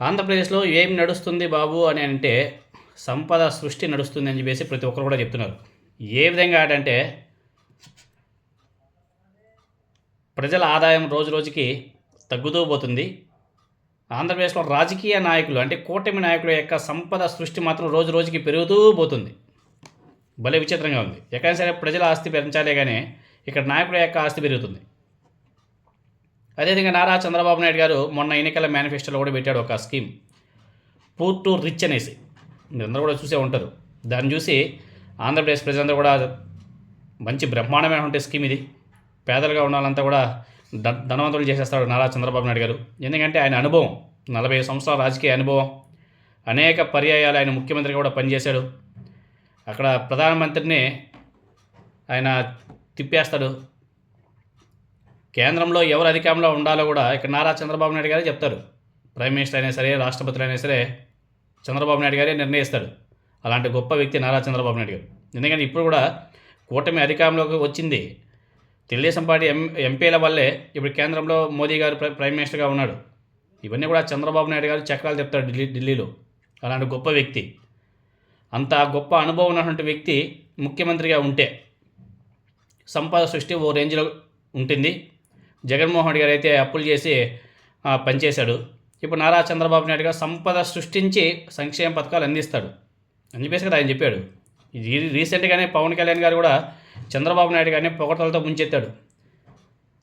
ఆంధ్రప్రదేశ్లో ఏం నడుస్తుంది బాబు అని అంటే సంపద సృష్టి నడుస్తుంది అని చెప్పేసి ప్రతి ఒక్కరు కూడా చెప్తున్నారు. ఏ విధంగా అంటే ప్రజల ఆదాయం రోజు రోజుకి తగ్గుతూ పోతుంది. ఆంధ్రప్రదేశ్లో రాజకీయ నాయకులు అంటే కూటమి నాయకుల యొక్క సంపద సృష్టి మాత్రం రోజు రోజుకి పెరుగుతూ పోతుంది. భలే విచిత్రంగా ఉంది. ఎక్కడైనా సరే ప్రజల ఆస్తి పెంచాలే కానీ ఇక్కడ నాయకుల యొక్క ఆస్తి పెరుగుతుంది. అదేవిధంగా నారా చంద్రబాబు నాయుడు గారు మొన్న ఎన్నికల మేనిఫెస్టోలో కూడా పెట్టాడు ఒక స్కీమ్. పూర్ టు రిచ్ అనేసి. మీరందరూ కూడా చూసే ఉంటారు. దాన్ని చూసి ఆంధ్రప్రదేశ్ ప్రజలందరూ కూడా మంచి బ్రహ్మాండమైనటువంటి స్కీమ్ ఇది. పేదలుగా ఉన్న వాళ్ళంతా కూడా ధ ధనవంతులు చేసేస్తాడు నారా చంద్రబాబు నాయుడు గారు. ఎందుకంటే ఆయన అనుభవం నలభై సంవత్సరాల రాజకీయ అనుభవం. అనేక పర్యాయాలు ఆయన ముఖ్యమంత్రిగా కూడా పనిచేశాడు. అక్కడ ప్రధానమంత్రిని ఆయన తిప్పేస్తాడు. కేంద్రంలో ఎవరు అధికారంలో ఉండాలో కూడా ఇక్కడ నారా చంద్రబాబు నాయుడు గారే చెప్తారు. ప్రైమ్ మినిస్టర్ అయినా సరే రాష్ట్రపతులు అయినా సరే చంద్రబాబు నాయుడు గారే నిర్ణయిస్తాడు అలాంటి గొప్ప వ్యక్తి నారా చంద్రబాబు నాయుడు గారు. ఎందుకంటే ఇప్పుడు కూడా కూటమి అధికారంలోకి వచ్చింది. తెలుగుదేశం పార్టీ ఎం ఎంపీల వల్లే ఇప్పుడు కేంద్రంలో మోదీ గారు ప్రైమ్ మినిస్టర్గా ఉన్నాడు. ఇవన్నీ కూడా చంద్రబాబు నాయుడు గారు చక్రాలు చెప్తాడు ఢిల్లీ ఢిల్లీలో. అలాంటి గొప్ప వ్యక్తి. అంత గొప్ప అనుభవం ఉన్నటువంటి వ్యక్తి ముఖ్యమంత్రిగా ఉంటే సంపద సృష్టి ఓ రేంజ్లో ఉంటుంది. జగన్మోహన్ రెడ్డి గారు అయితే అప్పులు చేసి పనిచేశాడు. ఇప్పుడు నారా చంద్రబాబు నాయుడు గారు సంపద సృష్టించి సంక్షేమ పథకాలు అందిస్తాడు. అని చెప్పేసి కదా ఆయన చెప్పాడు. ఇది రీసెంట్గానే పవన్ కళ్యాణ్ గారు కూడా చంద్రబాబు నాయుడు గారిని పొగటలతో ముంచెత్తాడు.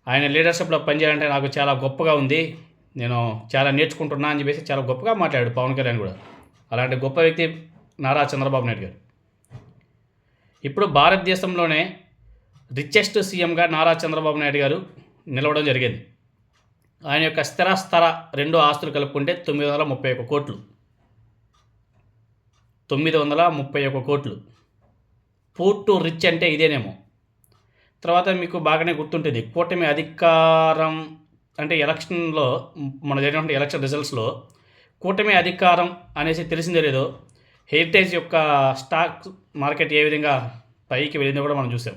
ఆయన లీడర్షిప్లో పనిచేయాలంటే నాకు చాలా గొప్పగా ఉంది. నేను చాలా నేర్చుకుంటున్నా అని చెప్పేసి చాలా గొప్పగా మాట్లాడాడు పవన్ కళ్యాణ్ కూడా. అలాంటి గొప్ప వ్యక్తి నారా చంద్రబాబు నాయుడు గారు. ఇప్పుడు భారతదేశంలోనే రిచెస్ట్ సీఎంగా నారా చంద్రబాబు నాయుడు గారు నిలవడం జరిగింది. ఆయన యొక్క స్థిరస్థర రెండు ఆస్తులు కలుపుకుంటే తొమ్మిది వందల ముప్పై ఒక్క కోట్లు. తొమ్మిది వందల ముప్పై ఒక్క కోట్లు. పూర్ టు రిచ్ అంటే ఇదేనేమో. తర్వాత మీకు బాగానే గుర్తుంటుంది కూటమి అధికారం అంటే ఎలక్షన్లో మన జరిగినటువంటి ఎలక్షన్ రిజల్ట్స్లో కూటమి అధికారం అనేసి తెలిసిందే లేదో హెరిటేజ్ యొక్క స్టాక్ మార్కెట్ ఏ విధంగా పైకి వెళ్ళిందో కూడా మనం చూసాం.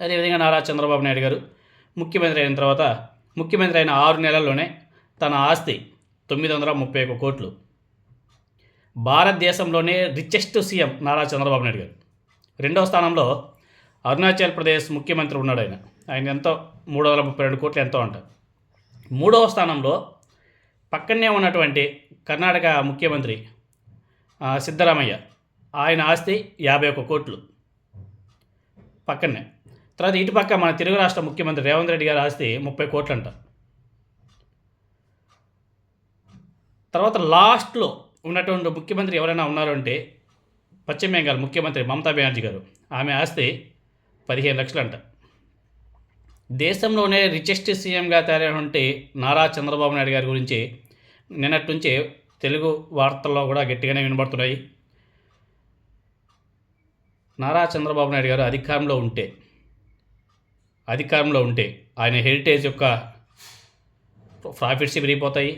అదేవిధంగా నారా చంద్రబాబు నాయుడు గారు ముఖ్యమంత్రి అయిన తర్వాత ముఖ్యమంత్రి అయిన ఆరు నెలల్లోనే తన ఆస్తి తొమ్మిది వందల ముప్పై ఒక్క కోట్లు. భారతదేశంలోనే రిచెస్ట్ సీఎం నారా చంద్రబాబు నాయుడు గారు. రెండవ స్థానంలో అరుణాచల్ ప్రదేశ్ ముఖ్యమంత్రి ఉన్నాడు ఆయన. ఆయన ఎంతో మూడు వందల ముప్పై రెండు కోట్లు ఎంతో అంట. మూడవ స్థానంలో పక్కనే ఉన్నటువంటి కర్ణాటక ముఖ్యమంత్రి సిద్ధరామయ్య. ఆయన ఆస్తి యాభై ఒక్క కోట్లు. పక్కనే. తర్వాత ఇటు పక్క మన తెలుగు రాష్ట్ర ముఖ్యమంత్రి రేవంత్ రెడ్డి గారు ఆస్తి ముప్పై కోట్లు అంట తర్వాత లాస్ట్లో ఉన్నటువంటి ముఖ్యమంత్రి ఎవరైనా ఉన్నారు అంటే పశ్చిమ బెంగాల్ ముఖ్యమంత్రి మమతా బెనర్జీ గారు. ఆమె ఆస్తి పదిహేను లక్షలు అంట దేశంలోనే రిచెస్ట్ సీఎంగా తయారైనటువంటి నారా చంద్రబాబు నాయుడు గారి గురించి నిన్నటి నుంచి తెలుగు వార్తల్లో కూడా గట్టిగానే వినబడుతున్నాయి. నారా చంద్రబాబు నాయుడు గారు అధికారంలో ఉంటే అధికారంలో ఉంటే ఆయన హెరిటేజ్ యొక్క ప్రాఫిట్స్ పెరిగిపోతాయి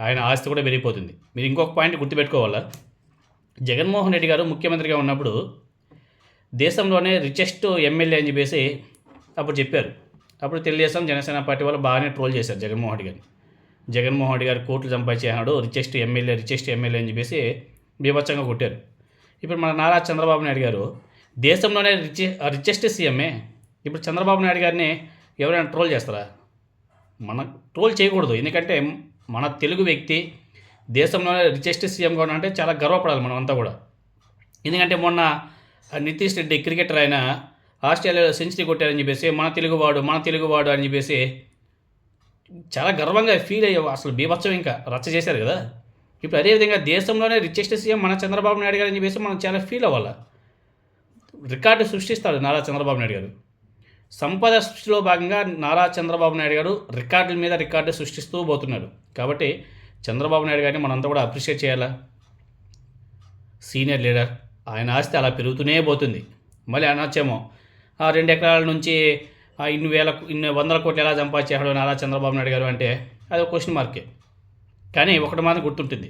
ఆయన ఆస్తి కూడా పెరిగిపోతుంది. మీరు ఇంకొక పాయింట్ గుర్తుపెట్టుకోవాలా? జగన్మోహన్ రెడ్డి గారు ముఖ్యమంత్రిగా ఉన్నప్పుడు దేశంలోనే రిచెస్ట్ ఎమ్మెల్యే అని చెప్పేసి అప్పుడు చెప్పారు. అప్పుడు తెలుగుదేశం జనసేన పార్టీ వాళ్ళు బాగానే ట్రోల్ చేశారు జగన్మోహన్ రెడ్డి గారిని. జగన్మోహన్ రెడ్డి గారు కోట్లు సంపాదించేనాడు రిచెస్ట్ ఎమ్మెల్యే రిచెస్ట్ ఎమ్మెల్యే అని చెప్పేసి బీభత్సంగా కొట్టారు. ఇప్పుడు మన నారా చంద్రబాబు నాయుడు గారు దేశంలోనే రిచె రిచెస్ట్ సీఎంఏ ఇప్పుడు చంద్రబాబు నాయుడు గారిని ఎవరైనా ట్రోల్ చేస్తారా? మన ట్రోల్ చేయకూడదు. ఎందుకంటే మన తెలుగు వ్యక్తి దేశంలోనే రిచెస్ట్ సీఎం కూడా అంటే చాలా గర్వపడాలి మనం అంతా కూడా. ఎందుకంటే మొన్న నితీష్ రెడ్డి క్రికెటర్ ఆయన ఆస్ట్రేలియాలో సెంచరీ కొట్టారని చెప్పేసి మన తెలుగువాడు మన తెలుగువాడు అని చెప్పేసి చాలా గర్వంగా ఫీల్ అయ్యే అసలు బీభత్సం ఇంకా రచ్చ చేశారు కదా. ఇప్పుడు అదేవిధంగా దేశంలోనే రిచెస్ట్ సీఎం మన చంద్రబాబు నాయుడు గారు అని చెప్పేసి మనం చాలా ఫీల్ అవ్వాలి? రికార్డు సృష్టిస్తాడు నారా చంద్రబాబు నాయుడు గారు. సంపద సృష్టిలో భాగంగా నారా చంద్రబాబు నాయుడు గారు రికార్డుల మీద రికార్డు సృష్టిస్తూ పోతున్నాడు కాబట్టి చంద్రబాబు నాయుడు గారిని మనంతా కూడా అప్రిషియేట్ చేయాలా? సీనియర్ లీడర్ ఆయన ఆస్తి అలా పెరుగుతూనే పోతుంది. మళ్ళీ అనొచ్చేమో ఆ రెండు ఎకరాల నుంచి ఆ ఇన్ని వేల ఇన్ని వందల కోట్లు ఎలా సంపాదించాడు నారా చంద్రబాబు నాయుడు గారు అంటే అది క్వశ్చన్ మార్కే కానీ ఒకటి మాత్రం గుర్తుంటుంది.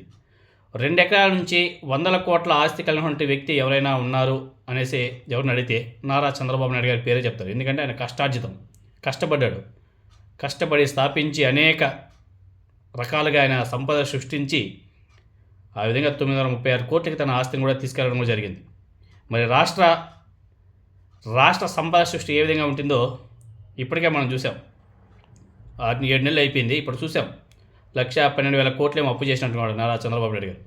రెండు ఎకరాల నుంచి వందల కోట్ల ఆస్తి కలిగినటువంటి వ్యక్తి ఎవరైనా ఉన్నారు అనేసి ఎవరిని అడిగితే నారా చంద్రబాబు నాయుడు గారి పేరే చెప్తారు. ఎందుకంటే ఆయన కష్టార్జితం కష్టపడ్డాడు. కష్టపడి స్థాపించి అనేక రకాలుగా ఆయన సంపద సృష్టించి ఆ విధంగా తొమ్మిది వందల ముప్పై ఆరు కోట్లకి తన ఆస్తిని కూడా తీసుకెళ్ళడం కూడా జరిగింది. మరి రాష్ట్ర రాష్ట్ర సంపద సృష్టి ఏ విధంగా ఉంటుందో ఇప్పటికే మనం చూసాం ఆరు ఏడు నెలలు అయిపోయింది ఇప్పుడు చూసాం లక్ష పన్నెండు వేల కోట్లేమో అప్పు చేసినట్టున్నాడు నారా చంద్రబాబు నాయుడు గారు.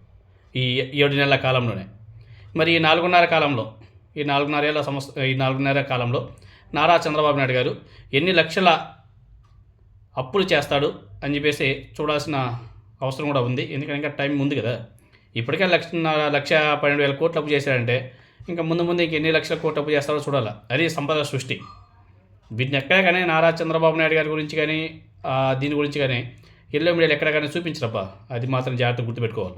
ఈ ఏడు నెలల కాలంలోనే. మరి ఈ నాలుగున్నర కాలంలో ఈ నాలుగున్నర ఏళ్ళ సంవత్సరం ఈ నాలుగున్నర కాలంలో నారా చంద్రబాబు నాయుడు గారు ఎన్ని లక్షల అప్పులు చేస్తాడు అని చెప్పేసి చూడాల్సిన అవసరం కూడా ఉంది. ఎందుకంటే ఇంకా టైం ఉంది కదా. ఇప్పటికే లక్ష లక్ష పన్నెండు వేల కోట్లు అప్పు చేశాడంటే ఇంకా ముందు ముందు ఇంక ఎన్ని లక్షల కోట్లు అప్పు చేస్తాడో చూడాలి. అది సంపద సృష్టి. వీటిని ఎక్కడ కానీ నారా చంద్రబాబు నాయుడు గారి గురించి కానీ దీని గురించి కానీ ఎల్లో మీడియాలు ఎక్కడ కానీ చూపించరబ్బా. అది మాత్రం జాగ్రత్త గుర్తుపెట్టుకోవాలి.